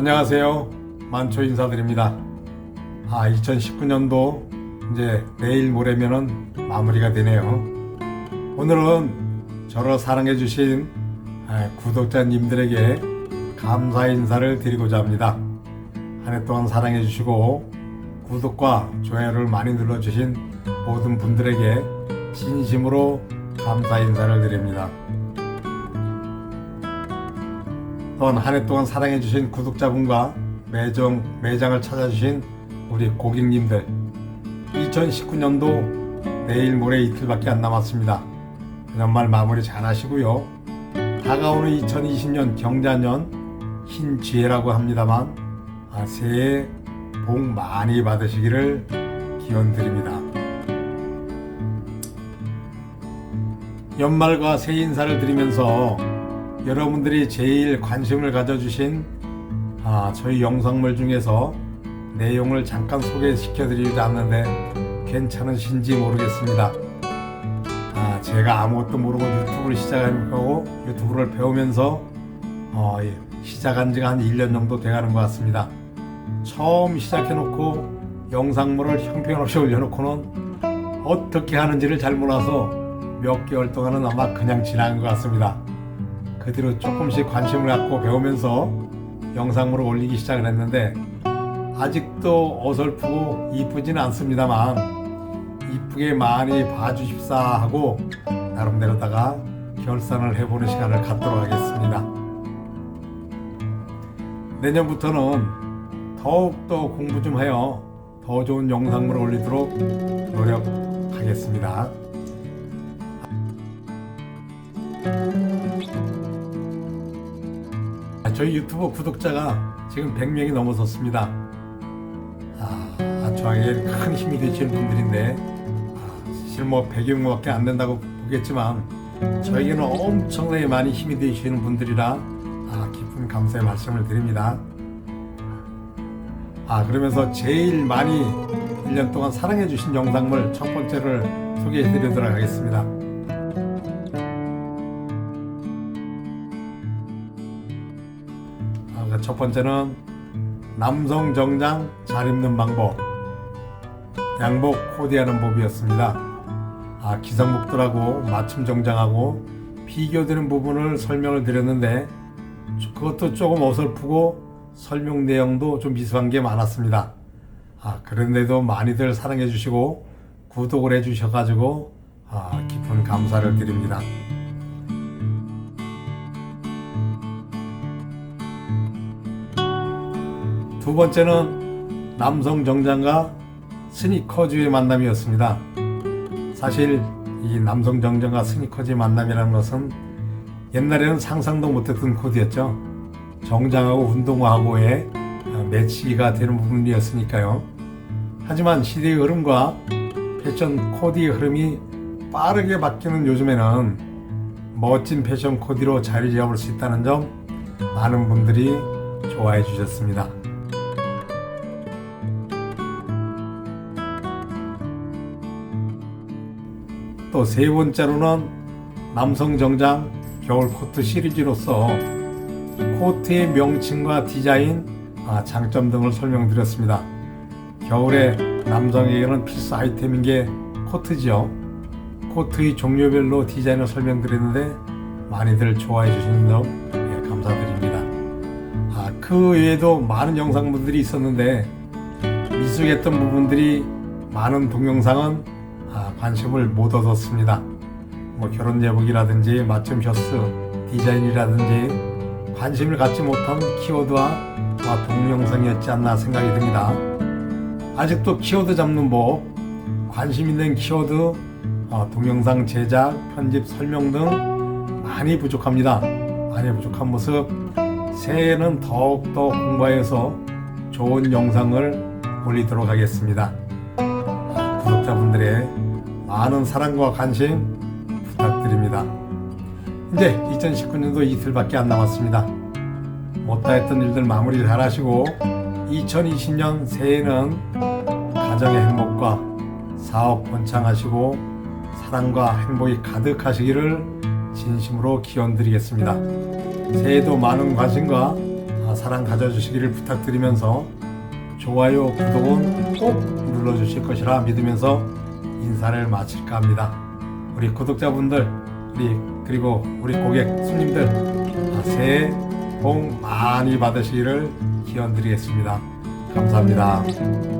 안녕하세요. 만초 인사드립니다. 아, 2019년도 이제 내일 모레면은 마무리가 되네요. 오늘은 저를 사랑해 주신 아, 구독자님들에게 감사 인사를 드리고자 합니다. 한 해 동안 사랑해 주시고 구독과 좋아요를 많이 눌러 주신 모든 분들에게 진심으로 감사 인사를 드립니다. 또한 한 해 동안 사랑해주신 구독자분과 매정, 매장을 찾아주신 우리 고객님들 2019년도 내일 모레 이틀밖에 안 남았습니다. 연말 마무리 잘 하시고요. 다가오는 2020년 경자년 흰 쥐해라고 합니다만 아, 새해 복 많이 받으시기를 기원 드립니다. 연말과 새해 인사를 드리면서 여러분들이 제일 관심을 가져주신 아, 저희 영상물 중에서 내용을 잠깐 소개시켜 드리지 않는데 괜찮으신지 모르겠습니다. 아, 제가 아무것도 모르고 유튜브를 시작한 거고 유튜브를 배우면서 어, 예, 시작한 지가 한 1년 정도 돼가는 것 같습니다. 처음 시작해놓고 영상물을 형편없이 올려놓고는 어떻게 하는지를 잘 몰라서 몇 개월 동안은 아마 그냥 지난 것 같습니다. 그 뒤로 조금씩 관심을 갖고 배우면서 영상물을 올리기 시작을 했는데 아직도 어설프고 이쁘지는 않습니다만 이쁘게 많이 봐주십사 하고 나름대로다가 결산을 해보는 시간을 갖도록 하겠습니다. 내년부터는 더욱더 공부 좀 해요. 더 좋은 영상물을 올리도록 노력하겠습니다. 아, 저희 유튜브 구독자가 지금 100명이 넘어섰습니다. 아, 저에게 큰 힘이 되시는 분들인데 아, 사실 뭐 100여 명밖에 안 된다고 보겠지만 저에게는 엄청나게 많이 힘이 되시는 분들이라 아, 깊은 감사의 말씀을 드립니다. 아 그러면서 제일 많이 1년 동안 사랑해 주신 영상물 첫 번째를 소개해 드리도록 하겠습니다. 아, 그첫 번째는 남성 정장 잘 입는 방법 양복 코디하는 법이었습니다. 아, 기성복들하고 맞춤 정장하고 비교되는 부분을 설명을 드렸는데 그것도 조금 어설프고 설명 내용도 좀 미수한 게 많았습니다. 아, 그런데도 많이들 사랑해 주시고 구독을 해 주셔가지고 아, 깊은 감사를 드립니다. 두 번째는 남성 정장과 스니커즈의 만남이었습니다. 사실 이 남성 정장과 스니커즈의 만남이라는 것은 옛날에는 상상도 못했던 코드였죠. 정장하고 운동화하고의 매치가 되는 부분이었으니까요. 하지만 시대의 흐름과 패션 코디의 흐름이 빠르게 바뀌는 요즘에는 멋진 패션 코디로 자리 잡을 수 있다는 점 많은 분들이 좋아해 주셨습니다. 또 세 번째로는 남성 정장 겨울 코트 시리즈로서 코트의 명칭과 디자인, 아, 장점 등을 설명드렸습니다. 겨울에 남성에게는 필수 아이템인 게 코트지요. 코트의 종류별로 디자인을 설명드렸는데 많이들 좋아해 주시는 점 예, 감사드립니다. 아, 그 외에도 많은 영상분들이 있었는데 미숙했던 부분들이 많은 동영상은 아, 관심을 못 얻었습니다. 뭐 결혼 예복이라든지 맞춤 셔츠 디자인이라든지 관심을 갖지 못한 키워드와 아, 동영상이었지 않나 생각이 듭니다. 아직도 키워드 잡는 법, 관심 있는 키워드, 어, 동영상 제작, 편집, 설명 등 많이 부족합니다. 많이 부족한 모습, 새해에는 더욱더 공부해서 좋은 영상을 올리도록 하겠습니다. 아, 구독자분들의 많은 사랑과 관심 부탁드립니다. 이제 2019년도 이틀밖에 안 남았습니다. 못다 했던 일들 마무리 잘 하시고 2020년 새해는 가정의 행복과 사업 번창하시고 사랑과 행복이 가득하시기를 진심으로 기원 드리겠습니다. 새해도 많은 관심과 아, 사랑 가져주시기를 부탁드리면서 좋아요, 구독은 꼭 눌러주실 것이라 믿으면서 인사를 마칠까 합니다. 우리 구독자분들, 우리 그리고 우리 고객 손님들 아, 새해 복 많이 받으시기를 기원드리겠습니다. 감사합니다.